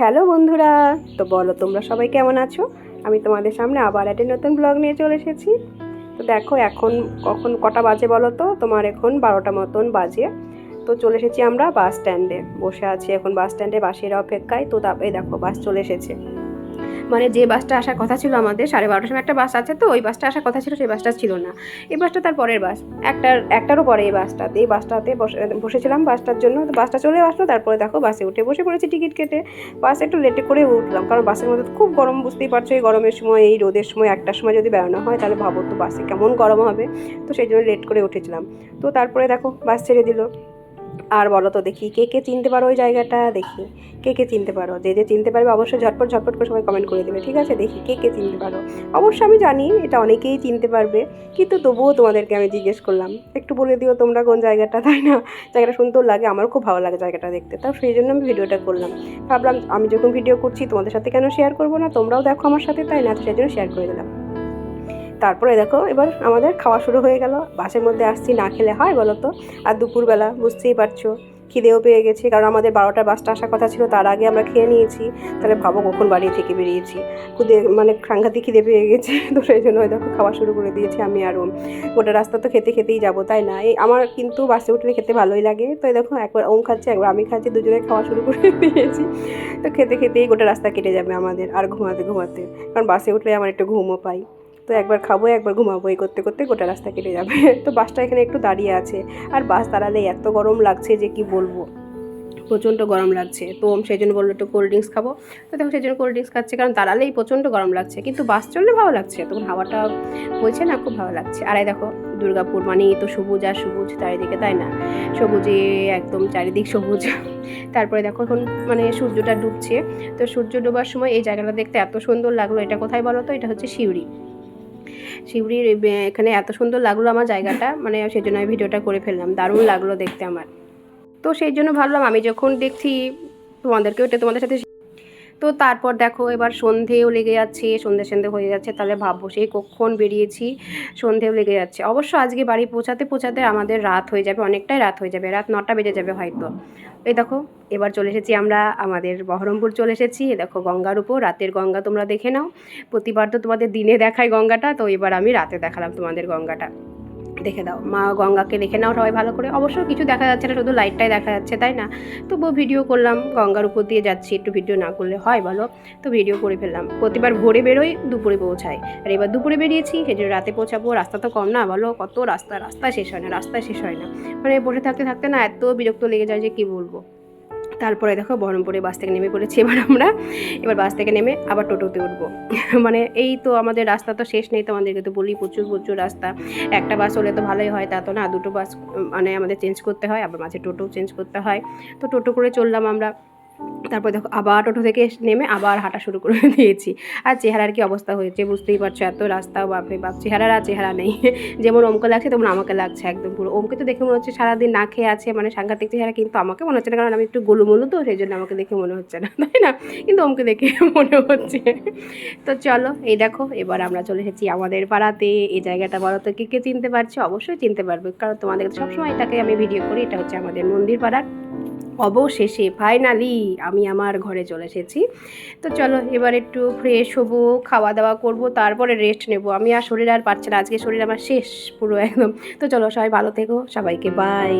Hello বন্ধুরা, তো বলো তোমরা সবাই কেমন আছো? আমি তোমাদের সামনে আবার একটা নতুন ব্লগ নিয়ে চলে এসেছি। তো দেখো, এখন কখন কটা বাজে বলো তো? তোমার এখন বারোটা মতন বাজে। তো চলে এসেছি আমরা বাস স্ট্যান্ডে বসে আছি এখন বাস স্ট্যান্ডে বাসের অপেক্ষায়। তো তারপরে দেখো বাস চলে এসেছে। মানে যে বাসটা আসার কথা ছিল আমাদের, সাড়ে বারোটার সময় একটা বাস আছে তো, ওই বাসটা আসার কথা ছিল, সেই বাসটা ছিল না। এই বাসটা তার পরের বাস। একটার, একটারও পরে এই বাসটাতে। এই বাসটাতে বসে, বসেছিলাম বাসটার জন্য। তো বাসটা চলে আসলো, তারপরে দেখো বাসে উঠে বসে পড়েছি টিকিট কেটে। বাসে একটু লেটে করে উঠলাম, কারণ বাসের মধ্যে খুব গরম, বুঝতেই পারছ, এই গরমের সময়, এই রোদের সময়, একটার সময় যদি বেরোনো হয়, তাহলে ভাবো তো বাসে কেমন গরম হবে। তো সেই জন্য লেট করে উঠেছিলাম। তো তারপরে দেখো বাস ছেড়ে দিল। আর বলো তো দেখি, কে কে চিনতে পারো ওই জায়গাটা? দেখি, কে কে চিনতে পারো? যে যে চিনতে পারবে অবশ্যই ঝটপট ঝটপট করে সবাই কমেন্ট করে দেবে, ঠিক আছে? দেখি, কে কে চিনতে পারো? অবশ্য আমি জানি এটা অনেকেই চিনতে পারবে, কিন্তু তবুও তোমাদেরকে আমি জিজ্ঞেস করলাম। একটু বলে দিও তোমরা কোন জায়গাটা, তাই না? জায়গাটা সুন্দর লাগে আমার খুব ভালো লাগে জায়গাটা দেখতে। তাও সেই জন্য আমি ভিডিওটা করলাম। ভাবলাম আমি যখন ভিডিও করছি, তোমাদের সাথে কেন শেয়ার করব না? তোমরাও দেখো আমার সাথে, তাই না? সেই জন্য শেয়ার করে দিলাম। তারপরে দেখো, এবার আমাদের খাওয়া শুরু হয়ে গেল। বাসের মধ্যে আসছি, না খেলে হয় বলো তো আর দুপুরবেলা, বুঝতেই পারছ, খিদেও পেয়ে গেছে। কারণ আমাদের বারোটার বাসটা আসার কথা ছিল, তার আগে আমরা খেয়ে নিয়েছি। তাহলে ভাবো কখন বাড়ি থেকে বেরিয়েছি। খুদে মানে সাংঘাতিক খিদে পেয়ে গেছে। তো সেই জন্য ওই দেখো, খাওয়া শুরু করে দিয়েছি আমি আর ওম। গোটা রাস্তা তো খেতে খেতেই যাব, তাই না? এই আমার কিন্তু বাসে উঠলে খেতে ভালোই লাগে। তো দেখো, একবার ওম খাচ্ছে, একবার আমি খাচ্ছি, দুজনে খাওয়া শুরু করে দিয়েছি। তো খেতে খেতেই গোটা রাস্তা কেটে যাবে আমাদের, আর ঘুমাতে ঘুমাতে। কারণ বাসে উঠলে আমার একটু ঘুমও পাই। তো একবার খাব, একবার ঘুমাবো, এই করতে করতে গোটা রাস্তা কেটে যাবে। তো বাসটা এখানে একটু দাঁড়িয়ে আছে। আর বাস দাঁড়ালে এত গরম লাগছে যে কি বলব? প্রচণ্ড গরম লাগছে। তো সেই জন্য বলল, একটু কোল্ড ড্রিঙ্কস খাব। তো দেখো সেই জন্য কোল্ড ড্রিঙ্কস খাচ্ছে, কারণ দাঁড়ালেই প্রচণ্ড গরম লাগছে। কিন্তু বাস চললে ভালো লাগছে, তখন হাওয়াটা বইছে না, খুব ভালো লাগছে। আর এই দেখো, দুর্গাপুর মানেই তো সবুজ আর সবুজ, চারিদিকে, তাই না? সবুজে একদম চারিদিক সবুজ। তারপরে দেখো এখন মানে সূর্যটা ডুবছে। তো সূর্য ডোবার সময় এই জায়গাটা দেখতে এত সুন্দর লাগল। এটা কোথায় বলো তো? এটা হচ্ছে সিউড়ি। শিউরির এখানে এত সুন্দর লাগল আমার জায়গাটা মানে সেই জন্য আমি ভিডিওটা করে ফেললাম, দারুণ লাগল দেখতে আমার। তো সেই জন্য ভাবলাম আমি যখন দেখছি তোমাদেরকেও, এটা তোমাদের সাথে তো তারপর দেখো এবার সন্ধেও লেগে যাচ্ছে, সন্ধে সন্ধে হয়ে যাচ্ছে, তাহলে ভাববো সেই কখন বেরিয়েছি, সন্ধেও লেগে যাচ্ছে। অবশ্য আজকে বাড়ি পৌঁছাতে পৌঁছাতে আমাদের রাত হয়ে যাবে, অনেকটাই রাত হয়ে যাবে, রাত নটা বেজে যাবে হয়তো। এই দেখো, এবার চলে এসেছি আমরা, আমাদের বহরমপুর চলে এসেছি দেখো গঙ্গার উপর, রাতের গঙ্গা তোমরা দেখে নাও। প্রতিবার তো তোমাদের দিনে দেখায় গঙ্গাটা, তো এবার আমি রাতে দেখালাম তোমাদের গঙ্গাটা। দেখে দাও। মা গঙ্গাকে দেখে নাও সবাই ভালো করে। অবশ্য কিছু দেখা যাচ্ছে না, শুধু লাইটটাই দেখা যাচ্ছে, তাই না? তবুও ভিডিও করলাম, গঙ্গার উপর দিয়ে যাচ্ছি, একটু ভিডিও না করলে হয় বলো? তো ভিডিও করে ফেললাম। প্রতিবার ভোরে বেরোই, দুপুরে পৌঁছাই। আর এবার দুপুরে বেরিয়েছি সেই জন্য রাতে পৌঁছাবো। রাস্তা তো কম না বলো? কত রাস্তা? রাস্তা শেষ হয় না, রাস্তা শেষ হয় না। মানে বসে থাকতে থাকতে না এত বিরক্ত লেগে যায় যে কী বলব? তারপরে দেখো বহরমপুরে বাস থেকে নেমে পড়েছি এবার আমরা। এবার বাস থেকে নেমে আবার টোটোতে উঠবো। মানে এই তো আমাদের রাস্তা তো শেষ নেই তো আমাদেরকে তো বলি প্রচুর প্রচুর রাস্তা। একটা বাস হলে তো ভালোই হয়, তা তো না, দুটো বাস মানে আমাদের চেঞ্জ করতে হয়, আবার মাঝে টোটো চেঞ্জ করতে হয়। তো টোটো করে চললাম আমরা। তারপর দেখো আবার টোটো থেকে নেমে আবার হাঁটা শুরু করে দিয়েছি। আর চেহারার কি অবস্থা হয়েছে বুঝতেই পারছ? এত রাস্তা, বাপরে বাপ। চেহারার আর চেহারা নেই। যেমন ওমকে লাগছে, তেমন আমাকে লাগছে একদম পুরো। ওমকে তো দেখে মনে হচ্ছে সারাদিন না খেয়ে আছে মানে সাংঘাতিক চেহারা, কিন্তু আমাকে মনে হচ্ছে না, কারণ আমি একটু গোলুমলু তো, সেই জন্য আমাকে দেখে মনে হচ্ছে না, তাই না? কিন্তু ওমকে দেখে মনে হচ্ছে। তো চলো, এই দেখো, এবার আমরা চলে এসেছি আমাদের পাড়াতে। এই জায়গাটা বলো তো, কে কে চিনতে পারছ? অবশ্যই চিনতে পারবে, কারণ তোমাদের সবসময় এটাকে আমি ভিডিও করি, এটা হচ্ছে আমাদের মন্দির পাড়ার অবশেষে ফাইনালি আমি আমার ঘরে চলে এসেছি। তো চলো, এবার একটু ফ্রেশ হব খাওয়া দাওয়া করব, তারপরে রেস্ট নেব। আমি আর শরীর আর পারছে না, আজকে শরীর আমার শেষ পুরো একদম। তো চলো, সবাই ভালো থেকো, সবাইকে বাই